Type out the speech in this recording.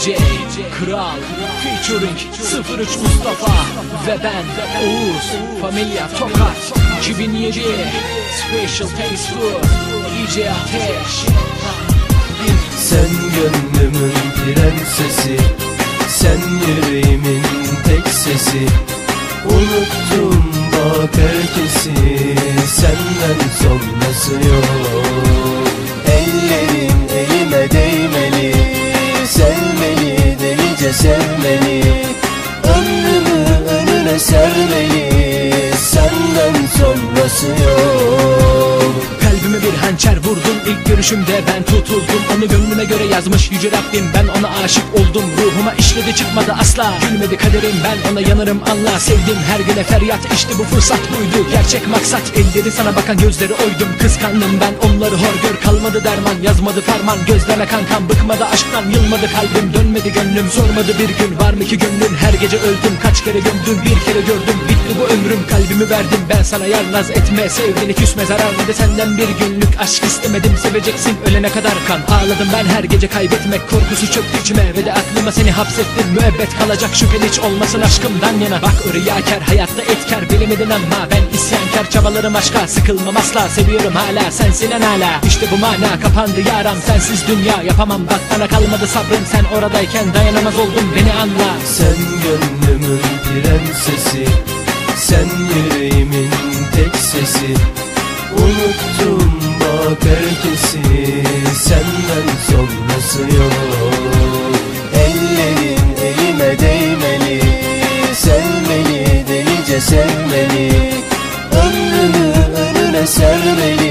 DJ Kral Featuring 03 Mustafa Ve ben Oğuz Familia Tokat 2007 Special Taste DJ Ateş. Sen gönlümün prensesi Sen yüreğimin tek sesi. Unuttum bak herkesi Senden sonrası yok. Ellerin delice sevmeli Ömrümü önüne sermeli Senden sonrası yok görüşümde ben tutuldum. Onu gönlüme göre yazmış yüce Rabbim. Ben ona aşık oldum. Ruhuma işledi çıkmadı asla. Gülmedi kaderim ben ona yanarım anla Sevdim her güne feryat. İşte bu fırsat buydu. Gerçek maksat. Elleri sana bakan gözleri oydum. Kıskandım ben. Onları hor gör. Kalmadı derman. Yazmadı ferman gözleme kankam bıkmadı aşktan. Yılmadı kalbim. Dönmedi gönlüm. Sormadı bir gün. Var mı ki gönlün? Her gece öldüm. Kaç kere gömdüm. Bir kere gördüm. Bitti bu ömrüm. Kalbimi verdim. Ben sana yarnaz etme. Sevdiğini küsme zarar de senden bir günlük aşk istemedim Seveceksin ölene kadar kan. Ağladım ben her gece kaybetmek korkusu çöktü içime. Ve de aklıma seni hapsettim. Müebbet kalacak şüpheli hiç olmasın aşkımdan yana. Bak o riyakar hayatta etkar. Bilemedin ama Ben isyankar. Çabalarım aşka. Sıkılmam asla. Seviyorum hala. Sensin en hala. İşte bu mana kapandı yaram. Sensiz dünya Yapamam. Bak bana kalmadı sabrım. Sen oradayken dayanamaz oldum beni anla. Sen gönlümün prensesi. Sen yüreğimin tek sesi. Unuttum ötekisi Senden son sonrası yok. Ellerin elime değmeli Sevmeli delice sevmeli. Ömrümü önüne sermeli